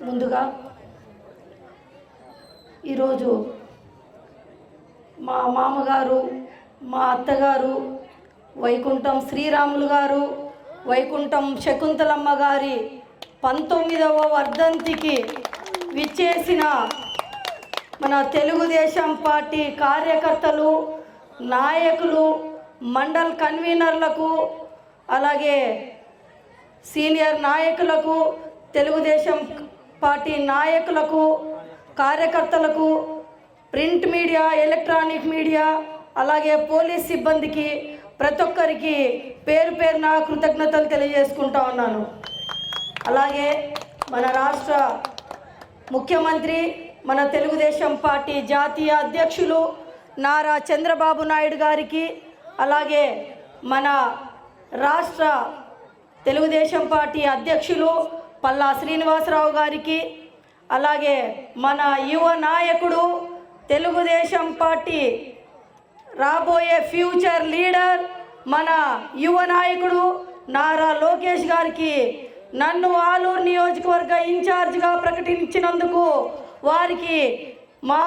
ముందుగా ఈరోజు మా మామగారు మా అత్తగారు వైకుంఠం శ్రీరాములు గారు వైకుంఠం శకుంతలమ్మ గారి పంతొమ్మిదవ వర్ధంతికి విచ్చేసిన మన తెలుగుదేశం పార్టీ కార్యకర్తలు నాయకులు మండల్ కన్వీనర్లకు అలాగే సీనియర్ నాయకులకు తెలుగుదేశం పార్టీ నాయకులకు కార్యకర్తలకు ప్రింట్ మీడియా ఎలక్ట్రానిక్ మీడియా అలాగే పోలీస్ సిబ్బందికి ప్రతి ఒక్కరికి పేరు పేరున కృతజ్ఞతలు తెలియజేసుకుంటా ఉన్నాను. అలాగే మన రాష్ట్ర ముఖ్యమంత్రి మన తెలుగుదేశం పార్టీ జాతీయ అధ్యక్షులు నారా చంద్రబాబు నాయుడు గారికి అలాగే మన రాష్ట్ర తెలుగుదేశం పార్టీ అధ్యక్షులు పల్లా శ్రీనివాసరావు గారికి అలాగే మన యువ నాయకుడు తెలుగుదేశం పార్టీ రాబోయే ఫ్యూచర్ లీడర్ మన యువ నాయకుడు నారా లోకేష్ గారికి నన్ను ఆలూరు నియోజకవర్గ ఇన్ఛార్జ్గా ప్రకటించినందుకు వారికి మా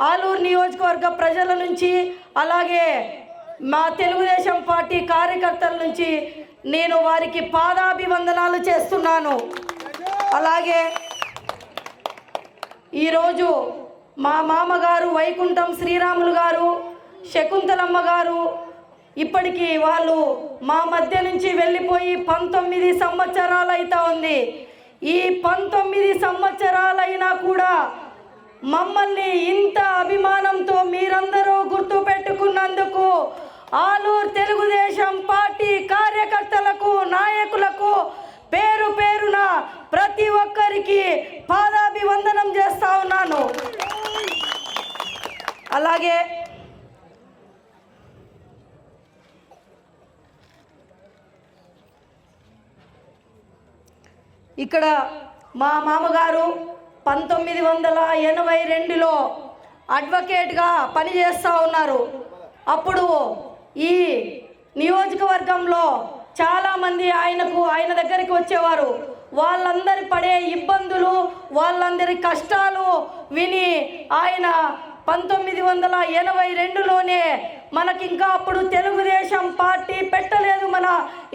ఆలూరు నియోజకవర్గ ప్రజల నుంచి అలాగే మా తెలుగుదేశం పార్టీ కార్యకర్తల నుంచి నేను వారికి పాదాభివందనాలు చేస్తున్నాను. అలాగే ఈరోజు మా మామగారు వైకుంఠం శ్రీరాములు గారు శకుంతలమ్మ గారు ఇప్పటికీ వాళ్ళు మా మధ్య నుంచి వెళ్ళిపోయి పంతొమ్మిది సంవత్సరాలు అవుతా ఉంది. ఈ పంతొమ్మిది సంవత్సరాలైనా కూడా మమ్మల్ని ఇంత అభిమానంతో మీరందరూ గుర్తు పెట్టుకున్నందుకు ఆలూరు తెలుగుదేశం పార్టీ కార్యకర్తలకు నాయకులకు పేరు పేరున ప్రతి ఒక్కరికి పాదాభివందనం చేస్తా ఉన్నాను. అలాగే ఇక్కడ మా మామగారు పంతొమ్మిది వందల ఎనభై రెండులో అడ్వకేట్గా పనిచేస్తూ ఉన్నారు. అప్పుడు ఈ నియోజకవర్గంలో చాలామంది ఆయనకు ఆయన దగ్గరికి వచ్చేవారు. వాళ్ళందరి పడే ఇబ్బందులు వాళ్ళందరి కష్టాలు విని ఆయన పంతొమ్మిది వందల ఎనభై రెండులోనే మనకి ఇంకా అప్పుడు తెలుగుదేశం పార్టీ పెట్టలేదు మన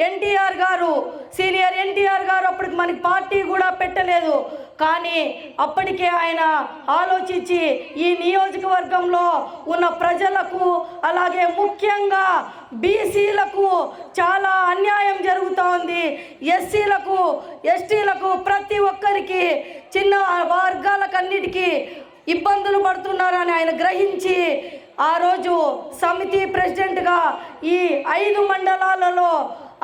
ఎన్టీఆర్ గారు. సీనియర్ ఎన్టీఆర్ గారు అప్పటికి మనకి పార్టీ కూడా పెట్టలేదు. కానీ అప్పటికే ఆయన ఆలోచించి ఈ నియోజకవర్గంలో ఉన్న ప్రజలకు అలాగే ముఖ్యంగా బీసీలకు చాలా అన్యాయం జరుగుతోంది. ఎస్సీలకు ఎస్టీలకు ప్రతి ఒక్కరికి చిన్న వర్గాలకన్నిటికీ ఇబ్బందులు పడుతున్నారని ఆయన గ్రహించి ఆ రోజు సమితి ప్రెసిడెంట్గా ఈ ఐదు మండలాలలో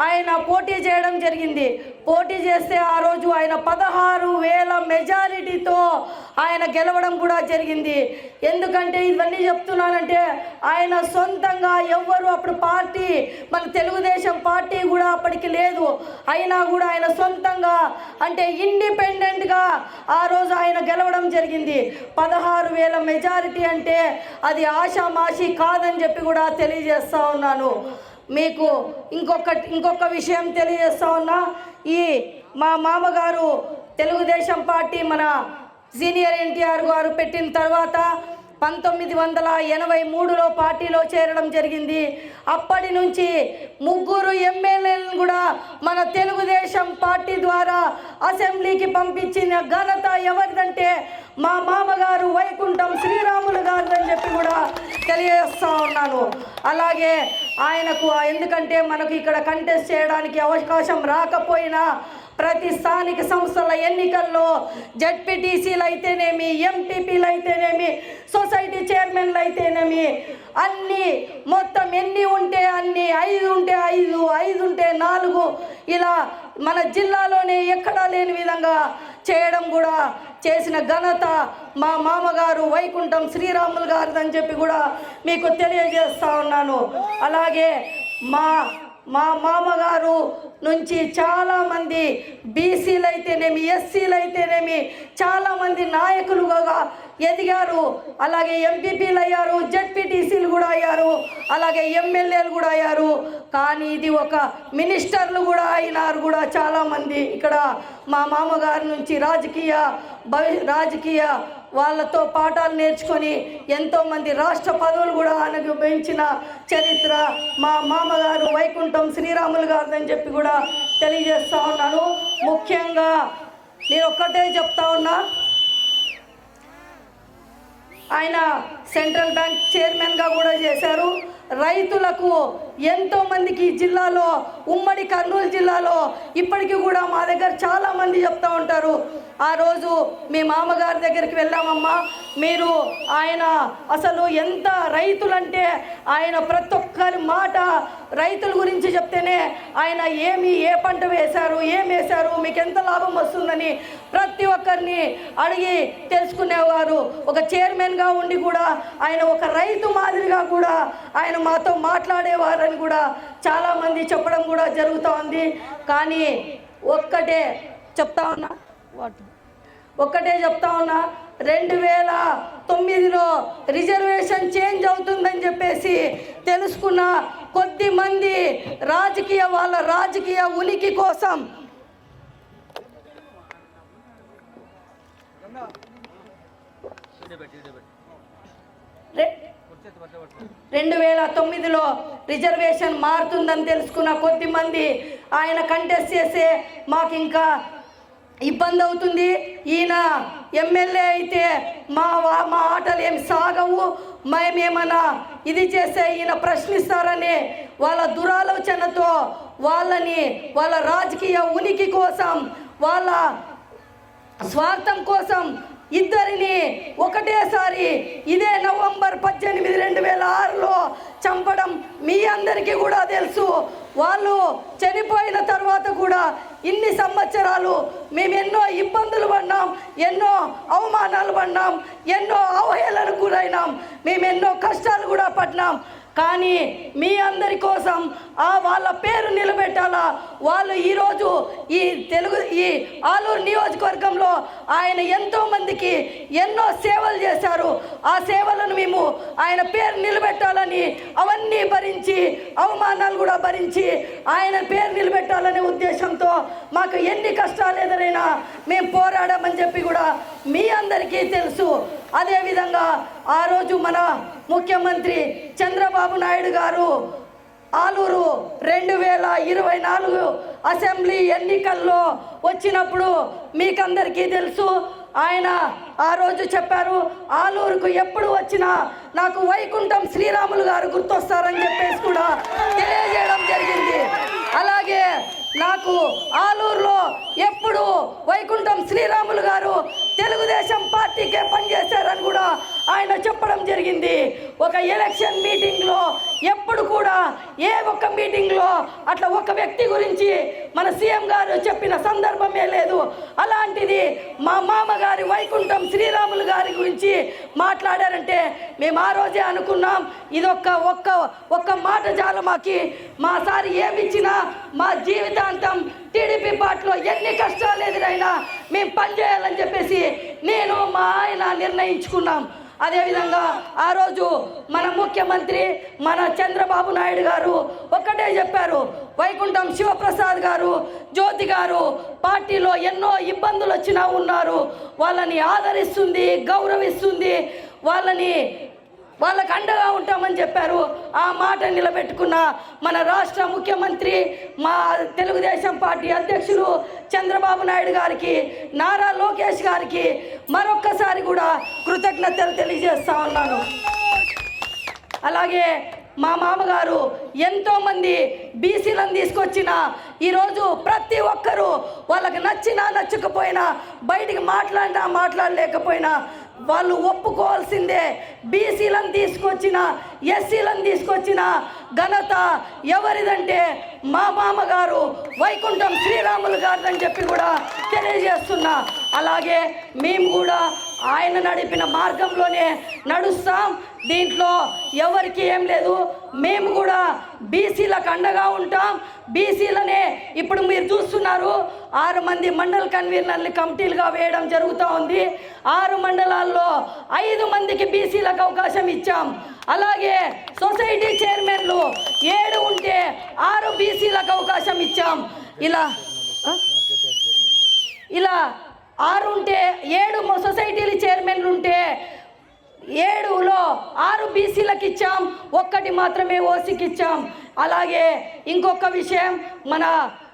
ఆయన పోటీ చేయడం జరిగింది. పోటీ చేస్తే ఆ రోజు ఆయన పదహారు వేల మెజారిటీతో ఆయన గెలవడం కూడా జరిగింది. ఎందుకంటే ఇవన్నీ చెప్తున్నానంటే ఆయన సొంతంగా ఎవ్వరు అప్పుడు పార్టీ మన తెలుగుదేశం పార్టీ కూడా అప్పటికి లేదు. అయినా కూడా ఆయన సొంతంగా అంటే ఇండిపెండెంట్గా ఆ రోజు ఆయన గెలవడం జరిగింది. పదహారు వేల మెజారిటీ అంటే అది ఆషామాషి కాదని చెప్పి కూడా తెలియజేస్తా ఉన్నాను. మీకు ఇంకొక ఇంకొక విషయం తెలియజేస్తా ఉన్నా. ఈ మా మామగారు తెలుగుదేశం పార్టీ మన సీనియర్ ఎన్టీఆర్ గారు పెట్టిన తర్వాత పంతొమ్మిది వందల ఎనభై మూడులో పార్టీలో చేరడం జరిగింది. అప్పటి నుంచి ముగ్గురు ఎమ్మెల్యేలను కూడా మన తెలుగుదేశం పార్టీ ద్వారా అసెంబ్లీకి పంపించిన ఘనత ఎవరిదంటే మా మామగారు వైకుంఠం శ్రీరాములు గారు అని చెప్పి కూడా తెలియజేస్తా ఉన్నాను. అలాగే ఆయనకు ఎందుకంటే మనకు ఇక్కడ కంటెస్ట్ చేయడానికి అవకాశం రాకపోయినా ప్రతి స్థానిక సంస్థల ఎన్నికల్లో జడ్పీటీసీలు అయితేనేమి ఎంపీపీలు అయితేనేమి సొసైటీ చైర్మన్లు అయితేనేమి అన్ని మొత్తం ఎన్ని ఉంటే అన్ని ఐదు ఉంటే ఐదు ఐదు ఉంటే నాలుగు ఇలా మన జిల్లాలోనే ఎక్కడా లేని విధంగా చేయడం కూడా చేసిన ఘనత మా మామగారు వైకుంఠం శ్రీరాములు గారిదని చెప్పి కూడా మీకు తెలియజేస్తా ఉన్నాను. అలాగే మా మా మామగారు నుంచి చాలామంది బీసీలు అయితేనేమి ఎస్సీలు అయితేనేమి చాలామంది నాయకులుగా ఎదిగారు. అలాగే ఎంపీపీలు అయ్యారు జెడ్పీటీసీలు కూడా అయ్యారు అలాగే ఎమ్మెల్యేలు కూడా అయ్యారు. కానీ ఇది ఒక మినిస్టర్లు కూడా అయినారు కూడా చాలామంది. ఇక్కడ మా మామగారి నుంచి రాజకీయ భవి రాజకీయ వాళ్ళతో పాఠాలు నేర్చుకొని ఎంతోమంది రాష్ట్ర పదవులు కూడా అనుభవించిన చరిత్ర మా మామగారు వైకుంఠం శ్రీరాములు గారు అని చెప్పి కూడా తెలియజేస్తా ఉన్నాను. ముఖ్యంగా నేను ఒక్కటే చెప్తా ఉన్నా ఆయన సెంట్రల్ బ్యాంక్ చైర్మన్గా కూడా చేశారు. రైతులకు ఎంతో మందికి ఈ జిల్లాలో ఉమ్మడి కర్నూలు జిల్లాలో ఇప్పటికీ కూడా మా దగ్గర చాలా మంది చెప్తా ఉంటారు. ఆ రోజు మీ మామగారి దగ్గరికి వెళ్ళామమ్మా మీరు ఆయన అసలు ఎంత రైతులంటే ఆయన ప్రతి ఒక్కరి మాట రైతుల గురించి చెప్తేనే ఆయన ఏమి ఏ పంట వేశారు ఏం వేశారు మీకు ఎంత లాభం వస్తుందని ప్రతి ఒక్కరిని అడిగి తెలుసుకునేవారు. ఒక చైర్మన్గా ఉండి కూడా ఆయన ఒక రైతు మాదిరిగా కూడా ఆయన మాతో మాట్లాడేవారని కూడా చాలామంది చెప్పడం కూడా జరుగుతూ ఉంది. కానీ ఒక్కటే చెప్తా ఉన్నా వాట్ ఒక్కటే చెప్తా ఉన్నా రెండు వేల తొమ్మిదిలో రిజర్వేషన్ చేంజ్ అవుతుందని చెప్పేసి తెలుసుకున్న కొద్ది మంది రాజకీయ వాళ్ళ రాజకీయ ఉనికి కోసం రె- రెండు వేల తొమ్మిదిలో రిజర్వేషన్ మారుతుందని తెలుసుకున్న కొద్ది మంది ఆయన కంటెస్ట్ చేస్తే మాకు ఇంకా ఇబ్బంది అవుతుంది ఈయన ఎమ్మెల్యే అయితే మా వా- మా ఆటలు ఏం సాగవు. మేమేమన్నా ఇది చేస్తే ఈయన ప్రశ్నిస్తారని వాళ్ళ దురాలోచనతో వాళ్ళని వాళ్ళ రాజకీయ ఉనికి కోసం వాళ్ళ స్వార్థం కోసం ఇద్దరిని ఒకటేసారి ఇదే నవంబర్ పద్దెనిమిది రెండు వేల ఆరులో చంపడం మీ అందరికీ కూడా తెలుసు. వాళ్ళు చనిపోయిన తర్వాత కూడా ఇన్ని సంవత్సరాలు మేము ఎన్నో ఇబ్బందులు పడినాం ఎన్నో అవమానాలు పడినాం ఎన్నో అవహేళనకు గురైనాం మేము ఎన్నో కష్టాలు కూడా పడినాం కానీ మీ అందరి కోసం ఆ వాళ్ళ పేరు నిలబెట్టాలా? వాళ్ళు ఈరోజు ఈ తెలుగు ఈ ఆలూరు నియోజకవర్గంలో ఆయన ఎంతో మందికి ఎన్నో సేవలు చేశారు. ఆ సేవలను మేము ఆయన పేరు నిలబెట్టాలని అవన్నీ భరించి అవమానాలు కూడా భరించి ఆయన పేరు నిలబెట్టాలనే ఉద్దేశంతో మాకు ఎన్ని కష్టాలు ఎదురైనా మేము పోరాడామని చెప్పి కూడా మీ అందరికీ తెలుసు. అదేవిధంగా ఆ రోజు మన ముఖ్యమంత్రి చంద్రబాబు నాయుడు గారు ఆలూరు రెండు వేల ఇరవై నాలుగు అసెంబ్లీ ఎన్నికల్లో వచ్చినప్పుడు మీకందరికీ తెలుసు ఆయన ఆ రోజు చెప్పారు ఆలూరుకు ఎప్పుడు వచ్చినా నాకు వైకుంఠం శ్రీరాములు గారు గుర్తొస్తారని చెప్పేసి కూడా తెలియజేయడం జరిగింది. అలాగే నాకు ఆలూరులో ఎప్పుడు వైకుంఠం శ్రీరాములు గారు తెలుగుదేశం పార్టీకే పనిచేశారని కూడా ఆయన చెప్పడం జరిగింది. ఒక ఎలక్షన్ మీటింగ్లో ఎప్పుడు కూడా ఏ ఒక్క మీటింగ్లో అట్లా ఒక వ్యక్తి గురించి మన సీఎం గారు చెప్పిన సందర్భమే లేదు. అలాంటిది మా మామగారి వైకుంఠం శ్రీరాములు గారి గురించి మాట్లాడారంటే మేము ఆ రోజే అనుకున్నాం. ఇదొక్క ఒక్క ఒక్క మాట జాల మాకి. మా సారి ఏమిచ్చినా మా జీవితాంతం టీడీపీ పార్టీలో ఎన్ని కష్టాలు ఎదురైనా మేము పనిచేయాలని చెప్పేసి నేను మా ఆయన నిర్ణయించుకున్నాం. అదేవిధంగా ఆ రోజు మన ముఖ్యమంత్రి మన చంద్రబాబు నాయుడు గారు ఒక్కటే చెప్పారు వైకుంఠం శివప్రసాద్ గారు జ్యోతి గారు పార్టీలో ఎన్నో ఇబ్బందులు వచ్చినా ఉన్నారు వాళ్ళని ఆదరిస్తుంది గౌరవిస్తుంది వాళ్ళని వాళ్ళకు అండగా ఉంటామని చెప్పారు. ఆ మాట నిలబెట్టుకున్న మన రాష్ట్ర ముఖ్యమంత్రి మా తెలుగుదేశం పార్టీ అధ్యక్షులు చంద్రబాబు నాయుడు గారికి నారా లోకేష్ గారికి మరొక్కసారి కూడా కృతజ్ఞతలు తెలియజేస్తా ఉన్నాను. అలాగే మా మామగారు ఎంతోమంది బీసీలను తీసుకొచ్చిన ఈరోజు ప్రతి ఒక్కరూ వాళ్ళకి నచ్చినా నచ్చకపోయినా బయటికి మాట్లాడినా మాట్లాడలేకపోయినా వాళ్ళు ఒప్పుకోవాల్సిందే. బీసీలను తీసుకొచ్చిన ఎస్సీలను తీసుకొచ్చిన ఘనత ఎవరిదంటే మా మామగారు వైకుంఠం శ్రీరాములు గారిదని చెప్పి కూడా తెలియజేస్తున్నా. అలాగే మేము కూడా ఆయన నడిపిన మార్గంలోనే నడుస్తాం. దీంట్లో ఎవరికి ఏం లేదు. మేము కూడా బీసీలకు అండగా ఉంటాం. బీసీలనే ఇప్పుడు మీరు చూస్తున్నారు. ఆరు మంది మండల కన్వీనర్ని కమిటీలుగా వేయడం జరుగుతూ ఉంది. ఆరు మండలాల్లో ఐదు మందికి బీసీలకు అవకాశం ఇచ్చాం. అలాగే సొసైటీ చైర్మన్లు ఏడు ఉంటే ఆరు బీసీలకు అవకాశం ఇచ్చాం. ఇలా ఇలా ఆరు ఉంటే ఏడు సొసైటీల సొసైటీలు చైర్మన్లు ఉంటే ఏడులో ఆరు బీసీలకు ఇచ్చాం ఒక్కటి మాత్రమే ఓసీకి ఇచ్చాం అలాగే ఇంకొక విషయం మన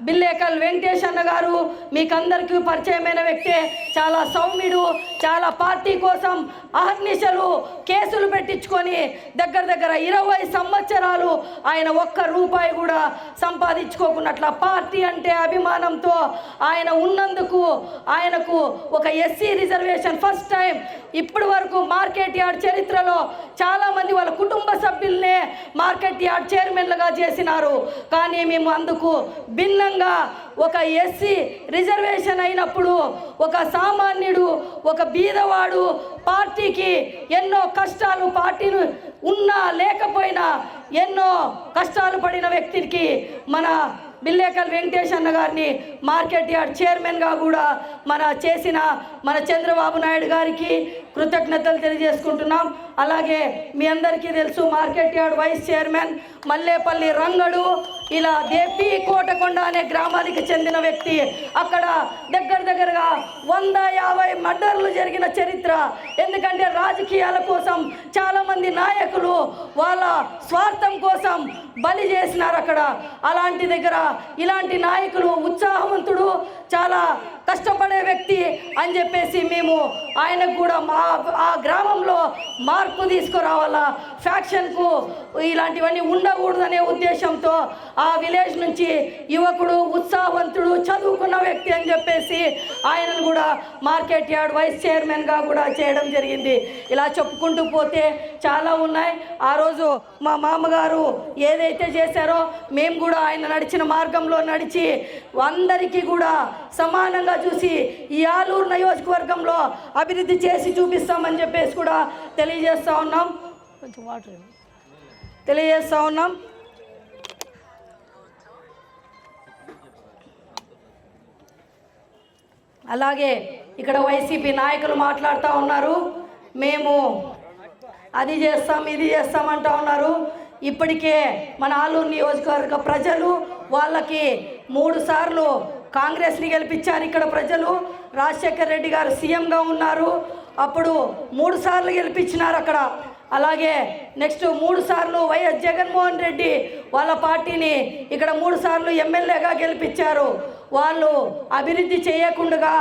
బిల్లేకల్ వెంకటేష్ అన్న గారు మీకందరికీ పరిచయమైన వ్యక్తే చాలా సౌమ్యుడు చాలా పార్టీ కోసం అహర్నిశలు కేసులు పెట్టించుకొని దగ్గర దగ్గర ఇరవై సంవత్సరాలు ఆయన ఒక్క రూపాయి కూడా సంపాదించుకోకున్నట్ల. పార్టీ అంటే అభిమానంతో ఆయన ఉన్నందుకు ఆయనకు ఒక ఎస్సీ రిజర్వేషన్ ఫస్ట్ టైం. ఇప్పటి వరకు మార్కెట్ యార్డ్ చరిత్రలో చాలామంది వాళ్ళ కుటుంబ సభ్యుల్నే మార్కెట్ యార్డ్ చైర్మన్లుగా చేసినారు. కానీ మేము అందుకు భిన్నంగా ఒక ఎస్సీ రిజర్వేషన్ అయినప్పుడు ఒక సామాన్యుడు ఒక బీదవాడు పార్టీకి ఎన్నో కష్టాలు పార్టీలు ఉన్నా లేకపోయినా ఎన్నో కష్టాలు పడిన వ్యక్తికి మన బిల్లేకల్ వెంకటేష్ అన్న గారిని మార్కెట్ యార్డ్ చైర్మన్గా కూడా మన చేసిన మన చంద్రబాబు నాయుడు గారికి కృతజ్ఞతలు తెలియజేసుకుంటున్నాం. అలాగే మీ అందరికీ తెలుసు market yard vice chairman Mallepalli Rangadu ఇలా దేపి కోటకొండ అనే గ్రామానికి చెందిన వ్యక్తి. అక్కడ దగ్గర దగ్గరగా వంద యాభై మర్డర్లు జరిగిన చరిత్ర. ఎందుకంటే రాజకీయాల కోసం చాలామంది నాయకులు వాళ్ళ స్వార్థం కోసం బలి చేసినారు అక్కడ. అలాంటి దగ్గర ఇలాంటి నాయకులు ఉత్సాహవంతుడు చాలా కష్టపడే వ్యక్తి అని చెప్పేసి మేము ఆయనకు కూడా మా ఆ గ్రామంలో మార్పు తీసుకురావాలా ఫ్యాక్షన్కు ఇలాంటివన్నీ ఉండకూడదనే ఉద్దేశంతో ఆ విలేజ్ నుంచి యువకుడు ఉత్సాహవంతుడు చదువుకున్న వ్యక్తి అని చెప్పేసి ఆయనను కూడా మార్కెట్ యార్డ్ వైస్ చైర్మన్గా కూడా చేయడం జరిగింది. ఇలా చెప్పుకుంటూ పోతే చాలా ఉన్నాయి. ఆ రోజు మా మామగారు ఏదైతే చేశారో మేము కూడా ఆయన నడిచిన మార్గంలో నడిచి అందరికీ కూడా సమానంగా చూసి ఈ ఆలూరు నియోజకవర్గంలో అభివృద్ధి చేసి చూపిస్తామని చెప్పేసి కూడా తెలియజేస్తూ ఉన్నాం. కొంచెం వాటర్ తెలియజేస్తూ ఉన్నాం. అలాగే ఇక్కడ వైసీపీ నాయకులు మాట్లాడుతూ ఉన్నారు. మేము అది చేస్తాం ఇది చేస్తాం అంటూ ఉన్నారు. ఇప్పటికే మన ఆలూరు నియోజకవర్గ ప్రజలు వాళ్ళకి మూడు సార్లు కాంగ్రెస్ని గెలిపించారు ఇక్కడ ప్రజలు. రాజశేఖర్ రెడ్డి గారు సీఎంగా ఉన్నారు. అప్పుడు మూడు సార్లు గెలిపించినారు అక్కడ. అలాగే నెక్స్ట్ మూడు సార్లు వైఎస్ జగన్మోహన్ రెడ్డి వాళ్ళ పార్టీని ఇక్కడ మూడు సార్లు ఎమ్మెల్యేగా గెలిపించారు. వాళ్ళు అభివృద్ధి చేయకుండా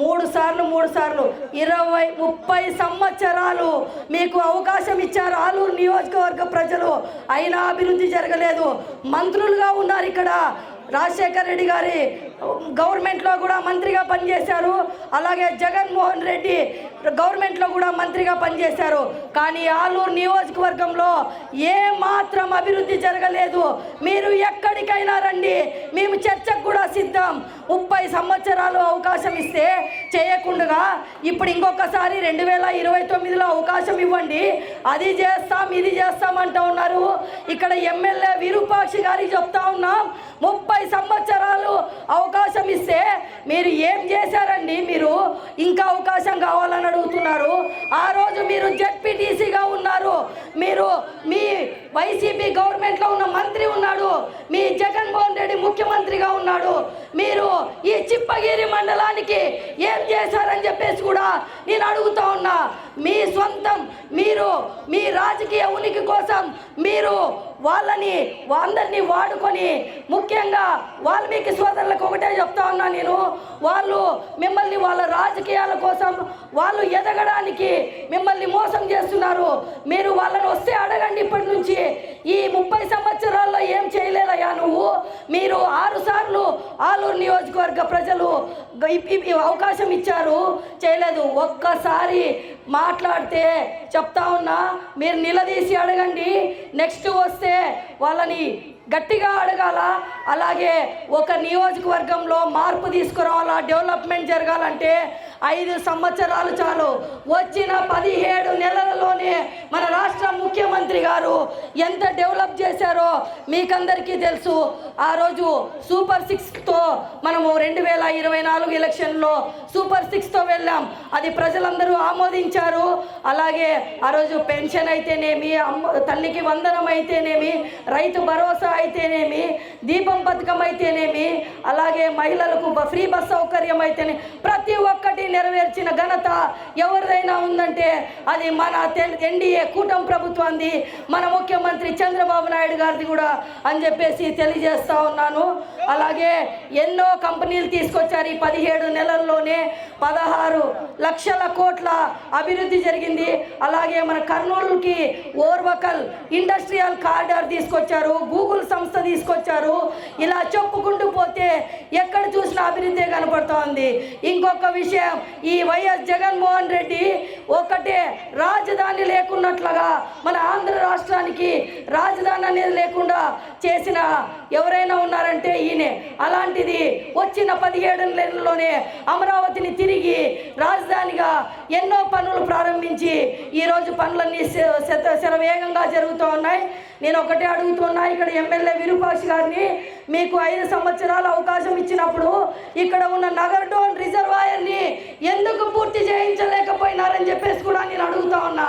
మూడు సార్లు మూడు సార్లు ఇరవై ముప్పై సంవత్సరాలు మీకు అవకాశం ఇచ్చారు ఆలూరు నియోజకవర్గ ప్రజలు. అయినా అభివృద్ధి జరగలేదు. మంత్రులుగా ఉన్నారు ఇక్కడ రాజశేఖర్ రెడ్డి గారి గవర్నమెంట్లో కూడా మంత్రిగా పనిచేశారు. అలాగే జగన్మోహన్ రెడ్డి గవర్నమెంట్లో కూడా మంత్రిగా పనిచేశారు. కానీ ఆలూరు నియోజకవర్గంలో ఏ మాత్రం అభివృద్ధి జరగలేదు. మీరు ఎక్కడికైనా రండి. మేము చర్చకు కూడా సిద్ధం. ముప్పై సంవత్సరాలు అవకాశం ఇస్తే చేయకుండా ఇప్పుడు ఇంకొకసారి రెండు వేల ఇరవై తొమ్మిదిలో అవకాశం ఇవ్వండి. అది చేస్తాం ఇది చేస్తాం అంటూ ఉన్నారు. ఇక్కడ ఎమ్మెల్యే విరూపాక్షి గారికి చెప్తా ఉన్నాం. ముప్పై సంవత్సరాలు అవకాశం ఇస్తే మీరు ఏం చేశారండి మీరు? ఇంకా అవకాశం కావాలని అడుగుతున్నారు. ఆ రోజు మీరు జెడ్పీటీసీగా ఉన్నారు. మీరు మీ వైసీపీ గవర్నమెంట్లో ఉన్న మంత్రి ఉన్నాడు. మీ జగన్మోహన్ రెడ్డి ముఖ్యమంత్రిగా ఉన్నాడు. మీరు ఈ చిప్పగిరి మండలానికి ఏం చేశారని చెప్పేసి కూడా నేను అడుగుతా ఉన్నా. మీ సొంతం మీరు మీ రాజకీయ ఉనికి కోసం మీరు వాళ్ళని అందరినీ వాడుకొని ముఖ్యంగా వాల్మీకి సోదరులకు ఒకటే చెప్తా ఉన్నా నేను. వాళ్ళు మిమ్మల్ని వాళ్ళ రాజకీయాల కోసం వాళ్ళు ఎదగడానికి మిమ్మల్ని మోసం చేస్తున్నారు. మీరు వాళ్ళని వస్తే అడగండి ఇప్పటి నుంచి. ఈ ముప్పై సంవత్సరాల్లో ఏం చేయలేదయ్యా నువ్వు? మీరు ఆరు సార్లు ఆలూరు నియోజకవర్గ ప్రజలు అవకాశం ఇచ్చారు. చేయలేదు. ఒక్కసారి మాట్లాడితే చెప్తా ఉన్నా మీరు నిలదీసి అడగండి. నెక్స్ట్ వస్తే వాళ్ళని గట్టిగా అడగాల. అలాగే ఒక నియోజకవర్గంలో మార్పు తీసుకురావాలా? డెవలప్మెంట్ జరగాలంటే ఐదు సంవత్సరాలు చాలు. వచ్చిన పదిహేడు నెలలలోనే మన రాష్ట్ర ముఖ్యమంత్రి గారు ఎంత డెవలప్ చేశారో మీకందరికీ తెలుసు. ఆ రోజు సూపర్ సిక్స్తో మనము రెండు వేల ఇరవై నాలుగు ఎలక్షన్లో సూపర్ సిక్స్తో వెళ్ళాం. అది ప్రజలందరూ ఆమోదించారు. అలాగే ఆ రోజు పెన్షన్ అయితేనేమి అమ్మ తల్లికి వందనం అయితేనేమి రైతు భరోసా అయితేనేమి దీపం పథకం అయితేనేమి అలాగే మహిళలకు ఫ్రీ బస్ సౌకర్యం అయితేనే ప్రతి ఒక్కటి నెరవేర్చిన ఘనత ఎవరిదైనా ఉందంటే అది మన ఎన్డీఏ కూటమి ప్రభుత్వాన్ని మన ముఖ్యమంత్రి చంద్రబాబు నాయుడు గారిది కూడా అని చెప్పేసి తెలియజేస్తా ఉన్నాను. అలాగే ఎన్నో కంపెనీలు తీసుకొచ్చారు ఈ పదిహేడు నెలల్లోనే. పదహారు లక్షల కోట్ల అభివృద్ధి జరిగింది. అలాగే మన కర్నూలుకి ఓర్వకల్ ఇండస్ట్రియల్ కారిడార్ తీసుకొచ్చారు గూగుల్ సంస్థ తీసుకొచ్చారు. ఇలా చెప్పుకుంటూ పోతే ఎక్కడ చూసినా అభివృద్ధి కనపడుతోంది. ఇంకొక విషయం ఈ వైఎస్ జగన్మోహన్ రెడ్డి ఒకటే రాజధాని లేకున్నట్లుగా మన ఆంధ్ర రాష్ట్రానికి రాజధాని అనేది లేకుండా చేసిన ఎవరైనా ఉన్నారంటే ఈయనే. అలాంటిది వచ్చిన పదిహేడు నెలల్లోనే అమరావతిని తిరిగి రాజధానిగా ఎన్నో పనులు ప్రారంభించి ఈరోజు పనులన్నీ శత శరవేగంగా జరుగుతూ ఉన్నాయి. నేను ఒకటే అడుగుతున్నా ఇక్కడ ఎమ్మెల్యే విరూపాక్షి గారిని మీకు ఐదు సంవత్సరాలు అవకాశం ఇచ్చినప్పుడు ఇక్కడ ఉన్న నగర్ డోన్ రిజర్వాయర్ని ఎందుకు పూర్తి చేయించలేకపోయినారని చెప్పేసి కూడా నేను అడుగుతా ఉన్నా.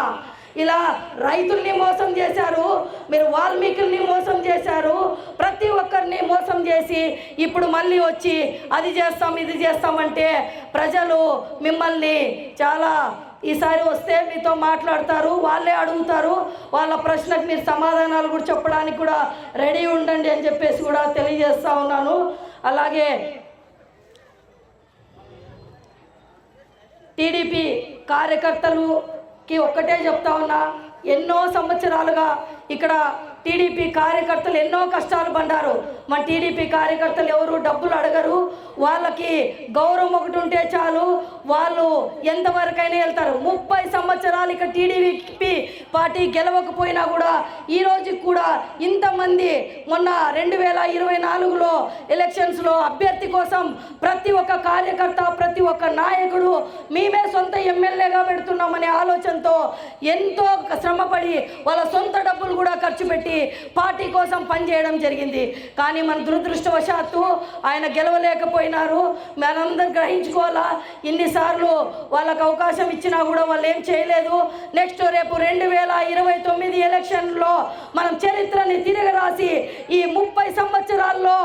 ఇలా రైతుల్ని మోసం చేశారు మీరు వాల్మీకుల్ని మోసం చేశారు ప్రతి ఒక్కరిని మోసం చేసి ఇప్పుడు మళ్ళీ వచ్చి అది చేస్తాం ఇది చేస్తామంటే ప్రజలు మిమ్మల్ని చాలా ఈసారి వస్తే మీతో మాట్లాడతారు వాళ్ళే అడుగుతారు వాళ్ళ ప్రశ్నకు మీరు సమాధానాలు కూడా చెప్పడానికి కూడా రెడీ ఉండండి అని చెప్పేసి కూడా తెలియజేస్తా ఉన్నాను. అలాగే టీడీపీ కార్యకర్తలుకి ఒక్కటే చెప్తా ఉన్నా ఎన్నో సంవత్సరాలుగా ఇక్కడ టీడీపీ కార్యకర్తలు ఎన్నో కష్టాలు పడ్డారు. మన టీడీపీ కార్యకర్తలు ఎవరు డబ్బులు అడగరు. వాళ్ళకి గౌరవం ఒకటి ఉంటే చాలు. వాళ్ళు ఎంతవరకైనా వెళ్తారు. ముప్పై సంవత్సరాలు ఇక టీడీపీ పార్టీ గెలవకపోయినా కూడా ఈ రోజుకి కూడా ఇంతమంది మొన్న రెండు వేల ఇరవై నాలుగులో ఎలక్షన్స్లో అభ్యర్థి కోసం ప్రతి ఒక్క కార్యకర్త ప్రతి ఒక్క నాయకుడు మేమే సొంత ఎమ్మెల్యేగా పెడుతున్నామనే ఆలోచనతో ఎంతో శ్రమపడి వాళ్ళ సొంత డబ్బులు కూడా ఖర్చు పెట్టి పార్టీ కోసం పనిచేయడం జరిగింది. కానీ మన దురదృష్టవశాత్తు ఆయన గెలవలేకపోయినారు. మనందరం గ్రహించుకోవాలా? ఇన్నిసార్లు వాళ్ళకు అవకాశం ఇచ్చినా కూడా వాళ్ళు ఏం చేయలేదు. నెక్స్ట్ రేపు రెండు వేల ఇరవై తొమ్మిది ఎలక్షన్లో మనం చరిత్రని తిరిగి రాసి ఈ ముప్పై సంవత్సరాల్లో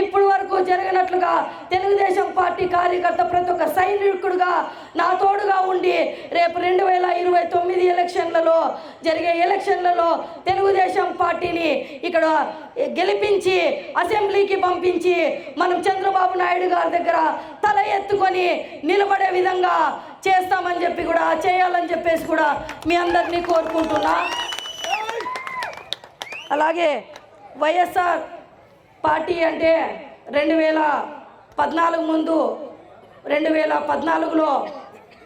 ఇప్పుడు వరకు జరిగినట్లుగా తెలుగుదేశం పార్టీ కార్యకర్త ప్రతి ఒక్క సైనికుడుగా నా తోడుగా ఉండి రేపు రెండు వేల ఇరవై తొమ్మిది ఎలక్షన్లలో జరిగే ఎలక్షన్లలో తెలుగుదేశం పార్టీని ఇక్కడ గెలిపించి అసెంబ్లీకి పంపించి మనం చంద్రబాబు నాయుడు గారి దగ్గర తల ఎత్తుకొని నిలబడే విధంగా చేస్తామని చెప్పి కూడా చేయాలని చెప్పేసి కూడా మీ అందరినీ కోరుకుంటున్నా. అలాగే వైఎస్ఆర్ పార్టీ అంటే రెండు వేల పద్నాలుగు ముందు రెండు వేల పద్నాలుగులో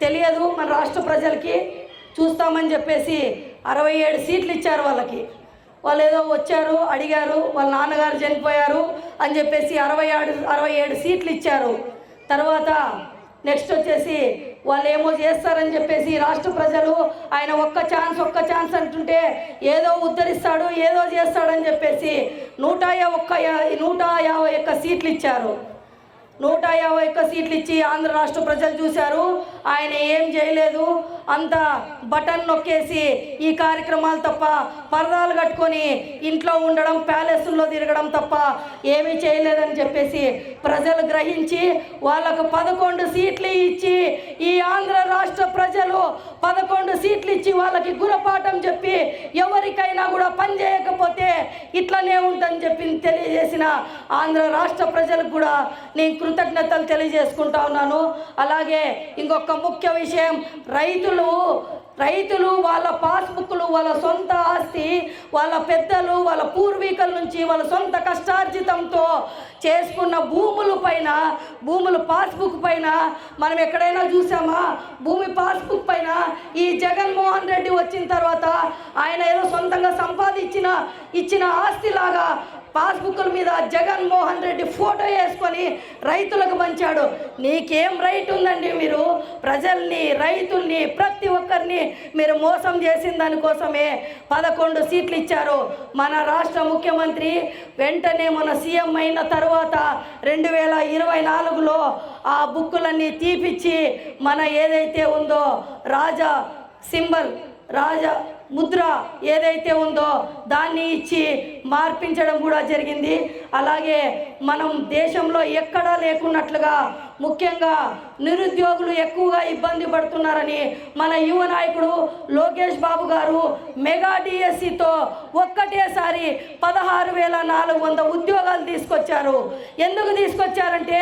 తెలియదు మన రాష్ట్ర ప్రజలకి చూస్తామని చెప్పేసి అరవై ఏడు సీట్లు ఇచ్చారు వాళ్ళకి. వాళ్ళు ఏదో వచ్చారు అడిగారు వాళ్ళ నాన్నగారు చనిపోయారు అని చెప్పేసి అరవై ఆడు అరవై ఏడు సీట్లు ఇచ్చారు. తర్వాత నెక్స్ట్ వచ్చేసి వాళ్ళు ఏమో చేస్తారని చెప్పేసి రాష్ట్ర ప్రజలు ఆయన ఒక్క ఛాన్స్ ఒక్క ఛాన్స్ అంటుంటే ఏదో ఉద్ధరిస్తాడు ఏదో చేస్తాడని చెప్పేసి నూట ఒక్క నూట యాభై ఒక్క సీట్లు ఇచ్చారు. నూట యాభై ఒక్క సీట్లు ఇచ్చి ఆంధ్ర రాష్ట్ర ప్రజలు చూశారు. ఆయన ఏం చేయలేదు. అంత బటన్ నొక్కేసి ఈ కార్యక్రమాలు తప్ప పరదాలు కట్టుకొని ఇంట్లో ఉండడం ప్యాలెస్లో తిరగడం తప్ప ఏమీ చేయలేదని చెప్పేసి ప్రజలు గ్రహించి వాళ్ళకు పదకొండు సీట్లు ఇచ్చి ఈ ఆంధ్ర రాష్ట్ర ప్రజలు పదకొండు సీట్లు ఇచ్చి వాళ్ళకి గుణపాఠం చెప్పి ఎవరికైనా కూడా పని చేయకపోతే ఇట్లనే ఉంటుందని చెప్పి తెలియజేసిన ఆంధ్ర రాష్ట్ర ప్రజలకు కూడా నేను కృతజ్ఞతలు తెలియజేసుకుంటా ఉన్నాను. అలాగే ఇంకొక ముఖ్య విషయం రైతులు రైతులు వాళ్ళ పాస్బుక్ వాళ్ళ సొంత ఆస్తి వాళ్ళ పెద్దలు వాళ్ళ పూర్వీకుల నుంచి వాళ్ళ సొంత కష్టార్జితంతో చేసుకున్న భూముల పైన భూముల పాస్బుక్ పైన మనం ఎక్కడైనా చూసామా? భూమి పాస్బుక్ పైన ఈ జగన్మోహన్ రెడ్డి వచ్చిన తర్వాత ఆయన ఏదో సొంతంగా సంపాదించిన ఇచ్చిన ఆస్తిలాగా పాస్బుక్ల మీద జగన్మోహన్ రెడ్డి ఫోటో వేసుకొని రైతులకు పంచాడు. నీకేం రైట్ ఉందండి మీరు? ప్రజల్ని రైతుల్ని ప్రతి ఒక్కరిని మీరు మోసం చేసిన దానికోసమే పదకొండు సీట్లు ఇచ్చారు. మన రాష్ట్ర ముఖ్యమంత్రి వెంటనే మన సీఎం అయిన తర్వాత రెండు వేల ఇరవై నాలుగులో ఆ బుక్కులన్నీ తీపిచ్చి మన ఏదైతే ఉందో రాజా సింబల్ రాజా ముద్ర ఏదైతే ఉందో దాన్ని ఇచ్చి మార్పించడం కూడా జరిగింది. అలాగే మనం దేశంలో ఎక్కడా లేకున్నట్లుగా ముఖ్యంగా నిరుద్యోగులు ఎక్కువగా ఇబ్బంది పడుతున్నారని మన యువ నాయకుడు లోకేష్ బాబు గారు మెగా డిఎస్సితో ఒక్కటేసారి పదహారు వేల నాలుగు వంద ఉద్యోగాలు తీసుకొచ్చారు. ఎందుకు తీసుకొచ్చారంటే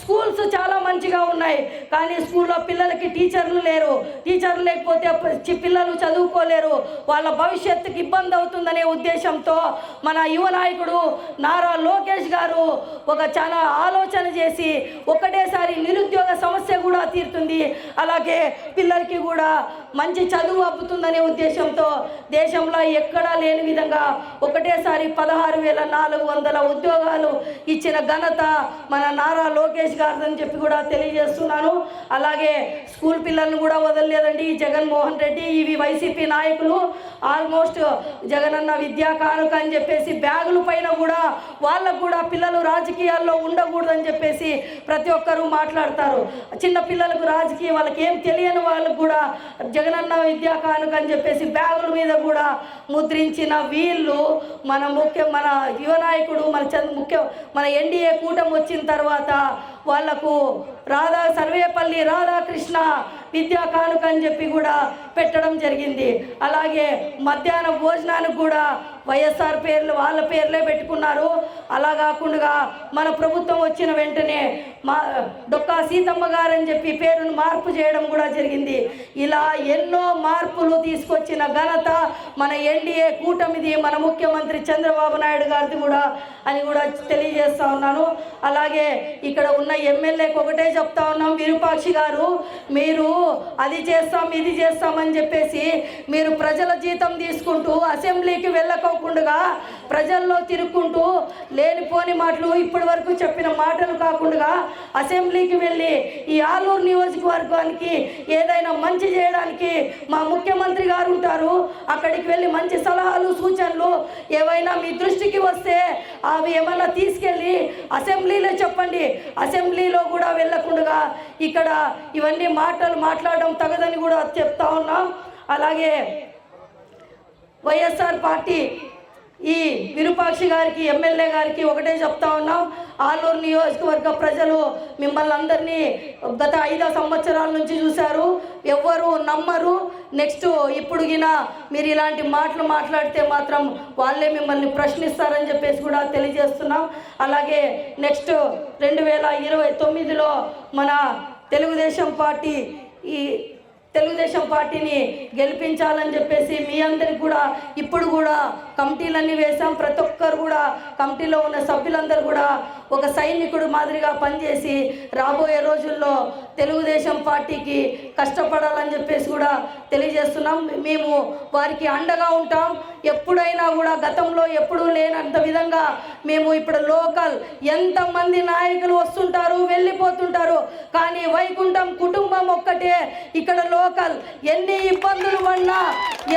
స్కూల్స్ చాలా మంచిగా ఉన్నాయి. కానీ స్కూల్లో పిల్లలకి టీచర్లు లేరు. టీచర్లు లేకపోతే పిల్లలు చదువుకోలేరు. వాళ్ళ భవిష్యత్తుకి ఇబ్బంది అవుతుందనే ఉద్దేశంతో మన యువ నాయకుడు నారా లోకేష్ గారు ఒక చాలా ఆలోచన చేసి ఒకటేసారి నిరుద్యోగ సమస్య కూడా తీరుతుంది. అలాగే పిల్లలకి కూడా మంచి చదువు అబ్బుతుందనే ఉద్దేశంతో దేశంలో ఎక్కడా లేని విధంగా ఒకటేసారి పదహారు వేల నాలుగు వందల ఉద్యోగాలు ఇచ్చిన ఘనత మన నారా లోకేష్ గారిదని చెప్పి కూడా తెలియజేస్తున్నాను. అలాగే స్కూల్ పిల్లల్ని కూడా వదలలేదండి జగన్మోహన్ రెడ్డి ఇవి వైసీపీ నాయకులు. ఆల్మోస్ట్ జగనన్న విద్యా కానుక అని చెప్పేసి బ్యాగుల పైన కూడా వాళ్ళకు కూడా పిల్లలు రాజకీయాల్లో ఉండకూడదని చెప్పేసి ప్రతి ఒక్కరూ మాట్లాడతారు. చిన్న పిల్లలకు రాజకీయం వాళ్ళకి ఏం తెలియని వాళ్ళకు కూడా జగనన్న విద్యా కానుక అని చెప్పేసి బ్యాగుల మీద కూడా ముద్రించిన వీళ్ళు మన ముఖ్య మన యువనాయకుడు మన చంద్ర ముఖ్య మన ఎన్డీఏ కూటమి వచ్చిన తర్వాత వాళ్ళకు రాధా సర్వేపల్లి రాధాకృష్ణ విద్యా కానుక అని చెప్పి కూడా పెట్టడం జరిగింది. అలాగే మధ్యాహ్న భోజనానికి కూడా వైఎస్ఆర్ పేర్లు వాళ్ళ పేర్లే పెట్టుకున్నారు. అలా కాకుండా మన ప్రభుత్వం వచ్చిన వెంటనే మా డొక్కా సీతమ్మ గారని చెప్పి పేరును మార్పు చేయడం కూడా జరిగింది. ఇలా ఎన్నో మార్పులు తీసుకొచ్చిన ఘనత మన ఎన్డీఏ కూటమిది మన ముఖ్యమంత్రి చంద్రబాబు నాయుడు గారిది కూడా అని కూడా తెలియజేస్తా ఉన్నాను. అలాగే ఇక్కడ ఉన్న ఎమ్మెల్యేకి ఒకటే చెప్తా ఉన్నాం విరూపాక్షి గారు మీరు అది చేస్తాం ఇది చేస్తామని చెప్పేసి మీరు ప్రజల జీతం తీసుకుంటూ అసెంబ్లీకి వెళ్ళకోకుండా ప్రజల్లో తిరుక్కుంటూ లేనిపోని మాటలు ఇప్పటి వరకు చెప్పిన మాటలు కాకుండా అసెంబ్లీకి వెళ్ళి ఈ ఆలూరు నియోజకవర్గానికి ఏదైనా మంచి చేయడానికి మా ముఖ్యమంత్రి గారు ఉంటారు అక్కడికి వెళ్ళి మంచి సలహాలు సూచనలు ఏవైనా మీ దృష్టికి వస్తే అవి ఏమైనా తీసుకెళ్ళి అసెంబ్లీలో చెప్పండి. అసెంబ్లీలో కూడా వెళ్ళకుండా ఇక్కడ ఇవన్నీ మాటలు మాట్లాడడం తగదని కూడా చెప్తా ఉన్నాం. అలాగే వైఎస్ఆర్ పార్టీ ఈ విరూపాక్షి గారికి ఎమ్మెల్యే గారికి ఒకటే చెప్తా ఉన్నాం. ఆలూరు నియోజకవర్గ ప్రజలు మిమ్మల్ని అందరినీ గత ఐదో సంవత్సరాల నుంచి చూశారు. ఎవ్వరు నమ్మరు. నెక్స్ట్ ఇప్పుడు గిన మీరు ఇలాంటి మాటలు మాట్లాడితే మాత్రం వాళ్ళే మిమ్మల్ని ప్రశ్నిస్తారని చెప్పేసి కూడా తెలియజేస్తున్నాం. అలాగే నెక్స్ట్ రెండు వేల ఇరవై తొమ్మిదిలో మన తెలుగుదేశం పార్టీ ఈ తెలుగుదేశం పార్టీని గెలిపించాలని చెప్పేసి మీ అందరికి కూడా ఇప్పుడు కూడా కమిటీలన్నీ వేసాం ప్రతి ఒక్కరు కూడా కమిటీలో ఉన్న సభ్యులందరూ కూడా ఒక సైనికుడు మాదిరిగా పనిచేసి రాబోయే రోజుల్లో తెలుగుదేశం పార్టీకి కష్టపడాలని చెప్పేసి కూడా తెలియజేస్తున్నాం. మేము వారికి అండగా ఉంటాం. ఎప్పుడైనా కూడా గతంలో ఎప్పుడూ లేనంత విధంగా మేము ఇప్పుడు లోకల్ ఎంతమంది నాయకులు వస్తుంటారు వెళ్ళిపోతుంటారు కానీ వైకుంఠం కుటుంబం ఒక్కటే. ఇక్కడ లోకల్ ఎన్ని ఇబ్బందులు పడినా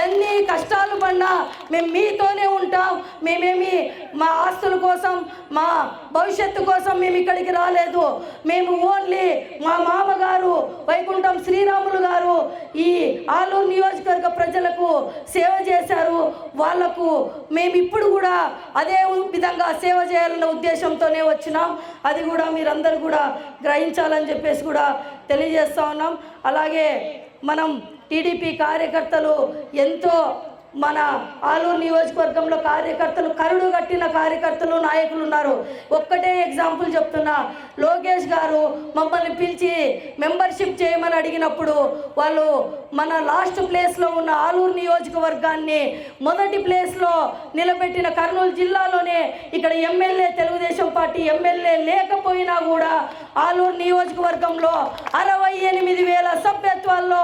ఎన్ని కష్టాలు పడినా మేము మీతోనే ఉంటాం. మేమేమి మా ఆస్తుల కోసం మా భవిష్యత్తు కోసం మేము ఇక్కడికి రాలేదు. మేము ఓన్లీ మా మామగారు వైకుంఠం శ్రీరాములు గారు ఈ ఆలూరు నియోజకవర్గ ప్రజలకు సేవ చేశారు. వాళ్ళకు మేము ఇప్పుడు కూడా అదే విధంగా సేవ చేయాలన్న ఉద్దేశంతోనే వచ్చినాం. అది కూడా మీరందరూ కూడా గ్రహించాలని చెప్పేసి కూడా తెలియజేస్తా ఉన్నాం. అలాగే మనం టీడీపీ కార్యకర్తలు ఎంతో మన ఆలూరు నియోజకవర్గంలో కార్యకర్తలు కరుడు కట్టిన కార్యకర్తలు నాయకులు ఉన్నారు. ఒక్కటే ఎగ్జాంపుల్ చెప్తున్నా. లోకేష్ గారు మమ్మల్ని పిలిచి మెంబర్షిప్ చేయమని అడిగినప్పుడు వాళ్ళు మన లాస్ట్ ప్లేస్లో ఉన్న ఆలూరు నియోజకవర్గాన్ని మొదటి ప్లేస్లో నిలబెట్టిన కర్నూలు జిల్లాలోనే ఇక్కడ ఎమ్మెల్యే తెలుగుదేశం పార్టీ ఎమ్మెల్యే లేకపోయినా కూడా ఆలూరు నియోజకవర్గంలో అరవై ఎనిమిది వేల సభ్యత్వాల్లో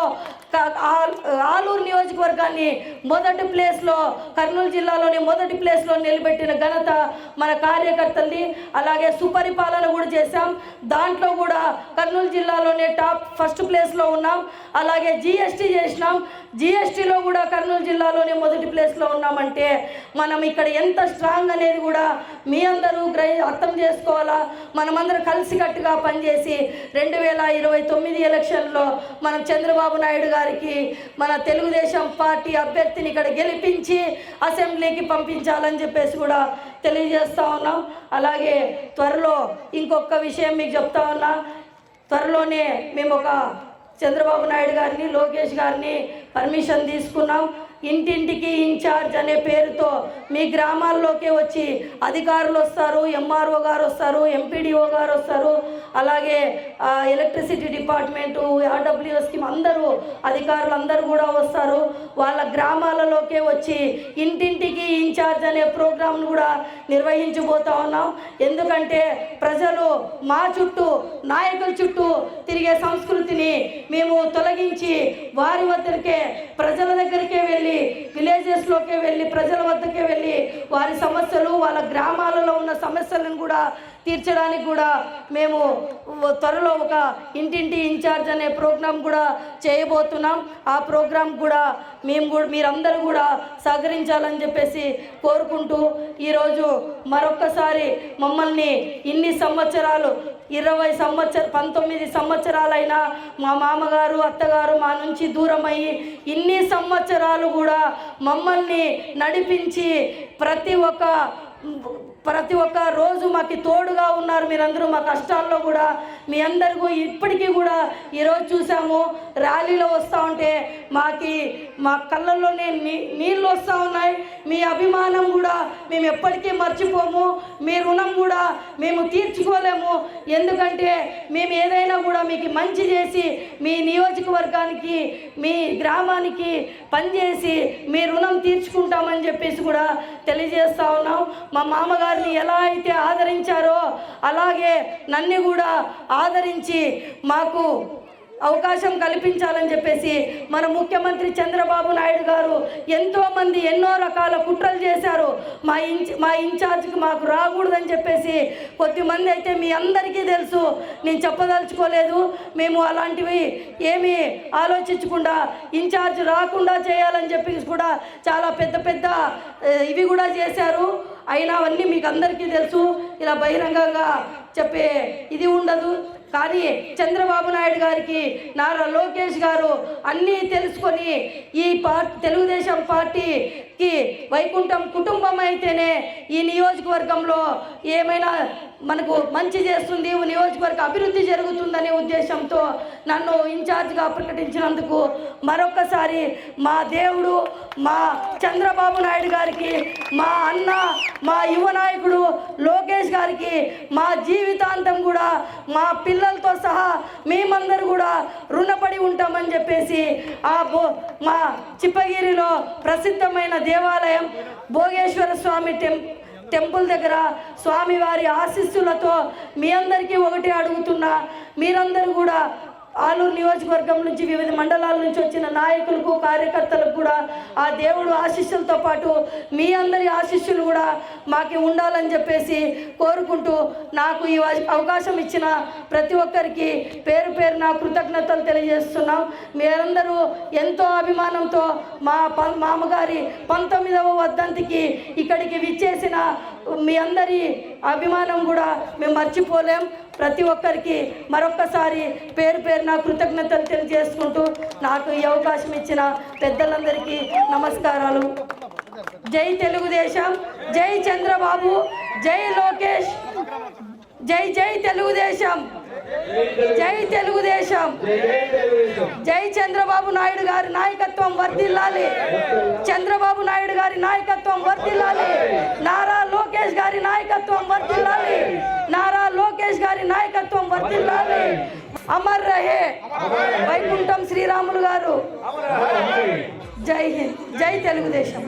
ఆలూరు నియోజకవర్గాన్ని మొదటి ప్లేస్లో కర్నూలు జిల్లాలోని మొదటి ప్లేస్లో నిలబెట్టిన ఘనత మన కార్యకర్తలది అలాగే సుపరిపాలన కూడా చేశాం. దాంట్లో కూడా కర్నూలు జిల్లాలోనే టాప్ ఫస్ట్ ప్లేస్లో ఉన్నాం. అలాగే జిఎస్టీ చేసినాం. జిఎస్టీలో కూడా కర్నూలు జిల్లాలోనే మొదటి ప్లేస్లో ఉన్నామంటే మనం ఇక్కడ ఎంత స్ట్రాంగ్ అనేది కూడా మీ అందరూ గ్రహ అర్థం చేసుకోవాలా? మనమందరం కలిసికట్టుగా పనిచేసి రెండు వేల ఇరవై తొమ్మిది ఎలక్షన్లో మనం చంద్రబాబు నాయుడు గారికి మన తెలుగుదేశం పార్టీ అభ్యర్థిని ఇక్కడ గెలిపించి అసెంబ్లీకి పంపించాలని చెప్పేసి కూడా తెలియజేస్తా ఉన్నాం. అలాగే త్వరలో ఇంకొక విషయం మీకు చెప్తా ఉన్నా. త్వరలోనే మేము ఒక చంద్రబాబు నాయుడు గారిని లోకేష్ గారిని పర్మిషన్ తీసుకున్నాం. ఇంటింటికి ఇన్ఛార్జ్ అనే పేరుతో మీ గ్రామాల్లోకే వచ్చి అధికారులు వస్తారు ఎంఆర్ఓ గారు వస్తారు ఎంపీడీఓ గారు వస్తారు. అలాగే ఎలక్ట్రిసిటీ డిపార్ట్మెంటు ఆర్డబ్ల్యూ స్కీమ్ అందరూ అధికారులు అందరూ కూడా వస్తారు. వాళ్ళ గ్రామాలలోకే వచ్చి ఇంటింటికి ఇన్ఛార్జ్ అనే ప్రోగ్రాంను కూడా నిర్వహించబోతా ఉన్నాం. ఎందుకంటే ప్రజలు మా చుట్టూ నాయకుల చుట్టూ తిరిగే సంస్కృతిని మేము తొలగించి వారి వద్దరికే ప్రజల దగ్గరికే వెళ్ళి విలేజెస్లోకే వెళ్ళి ప్రజల వద్దకే వెళ్ళి వారి సమస్యలు వాళ్ళ గ్రామాలలో ఉన్న సమస్యలను కూడా తీర్చడానికి కూడా మేము త్వరలో ఒక ఇంటింటి ఇన్ఛార్జ్ అనే ప్రోగ్రాం కూడా చేయబోతున్నాం. ఆ ప్రోగ్రాం కూడా మేము కూడా మీరందరూ కూడా సహకరించాలని చెప్పేసి కోరుకుంటూ ఈరోజు మరొక్కసారి మమ్మల్ని ఇన్ని సంవత్సరాలు ఇరవై సంవత్సర పంతొమ్మిది సంవత్సరాలైనా మా మామగారు అత్తగారు మా నుంచి దూరం అయ్యి ఇన్ని సంవత్సరాలు కూడా మమ్మల్ని నడిపించి ప్రతి ఒక్క ప్రతి ఒక్క రోజు మాకు తోడుగా ఉన్నారు మీరందరూ మా కష్టాల్లో కూడా. మీ అందరికీ ఇప్పటికీ కూడా ఈరోజు చూసాము ర్యాలీలో వస్తూ ఉంటే మాకి మా కళ్ళల్లోనే నీ నీళ్ళు వస్తూ ఉన్నాయి. మీ అభిమానం కూడా మేము ఎప్పటికీ మర్చిపోము. మీ రుణం కూడా మేము తీర్చుకోలేము. ఎందుకంటే మేము ఏదైనా కూడా మీకు మంచి చేసి మీ నియోజకవర్గానికి మీ గ్రామానికి పనిచేసి మీ రుణం తీర్చుకుంటామని చెప్పేసి కూడా తెలియజేస్తా ఉన్నాం. మా మామగారిని ఎలా అయితే ఆదరించారో అలాగే నన్ను కూడా ఆదరించి మాకు అవకాశం కల్పించాలని చెప్పేసి మన ముఖ్యమంత్రి చంద్రబాబు నాయుడు గారు ఎంతోమంది ఎన్నో రకాల కుట్రలు చేశారు. మా ఇన్ మా ఇన్ఛార్జ్కి మాకు రాకూడదని చెప్పేసి కొద్దిమంది అయితే మీ అందరికీ తెలుసు. నేను చెప్పదలుచుకోలేదు. మేము అలాంటివి ఏమీ ఆలోచించకుండా ఇన్ఛార్జ్ రాకుండా చేయాలని చెప్పి కూడా చాలా పెద్ద పెద్ద ఇవి కూడా చేశారు. అయినా అవన్నీ మీకు అందరికీ తెలుసు. ఇలా బహిరంగంగా చెప్పే ఇది ఉండదు. కానీ చంద్రబాబు నాయుడు గారికి నారా లోకేష్ గారు అన్నీ తెలుసుకొని ఈ పార్టీ తెలుగుదేశం పార్టీకి వైకుంఠం కుటుంబం అయితేనే ఈ నియోజకవర్గంలో ఏమైనా మనకు మంచి చేస్తుంది నియోజకవర్గ అభివృద్ధి జరుగుతుందనే ఉద్దేశంతో నన్ను ఇన్ఛార్జ్గా ప్రకటించినందుకు మరొక్కసారి మా దేవుడు మా చంద్రబాబు నాయుడు గారికి మా అన్న మా యువ నాయకుడు లోకేష్ గారికి మా జీవితాంతం కూడా మా పిల్ల పిల్లలతో సహా మేమందరూ కూడా రుణపడి ఉంటామని చెప్పేసి ఆ బో మా చిప్పగిరిలో ప్రసిద్ధమైన దేవాలయం భోగేశ్వర స్వామి టెం టెంపుల్ దగ్గర స్వామివారి ఆశీస్సులతో మీ అందరికీ ఒకటి అడుగుతున్నా మీరందరూ కూడా ఆలూరు నియోజకవర్గం నుంచి వివిధ మండలాల నుంచి వచ్చిన నాయకులకు కార్యకర్తలకు కూడా ఆ దేవుడు ఆశీస్సులతో పాటు మీ అందరి ఆశీస్సులు కూడా మాకు ఉండాలని చెప్పేసి కోరుకుంటూ నాకు ఈ అవకాశం ఇచ్చిన ప్రతి ఒక్కరికి పేరు పేరు నా కృతజ్ఞతలు తెలియజేస్తున్నాం. మీరందరూ ఎంతో అభిమానంతో మా ప మామగారి పంతొమ్మిదవ వద్దంతికి ఇక్కడికి విచ్చేసిన మీ అందరి అభిమానం కూడా మేము మర్చిపోలేం. ప్రతి ఒక్కరికి మరొక్కసారి పేరు పేరు నా కృతజ్ఞతలు తెలియజేసుకుంటూ నాకు ఈ అవకాశం ఇచ్చిన పెద్దలందరికీ నమస్కారాలు. జై తెలుగుదేశం జై చంద్రబాబు జై లోకేష్ జై జై తెలుగుదేశం. జై తెలుగుదేశం. జై చంద్రబాబు నాయుడు గారి నాయకత్వం వర్ధిల్లాలి. చంద్రబాబు నాయుడు గారి నాయకత్వం వర్ధిల్లాలి. నారా లోకేష్ గారి నాయకత్వం వర్ధిల్లాలి. నారా లోకేష్ గారి నాయకత్వం వర్దిల్లాలి అమర్ రహే. వైకుంఠం శ్రీరాములు గారు. జై హింద్. జై తెలుగుదేశం.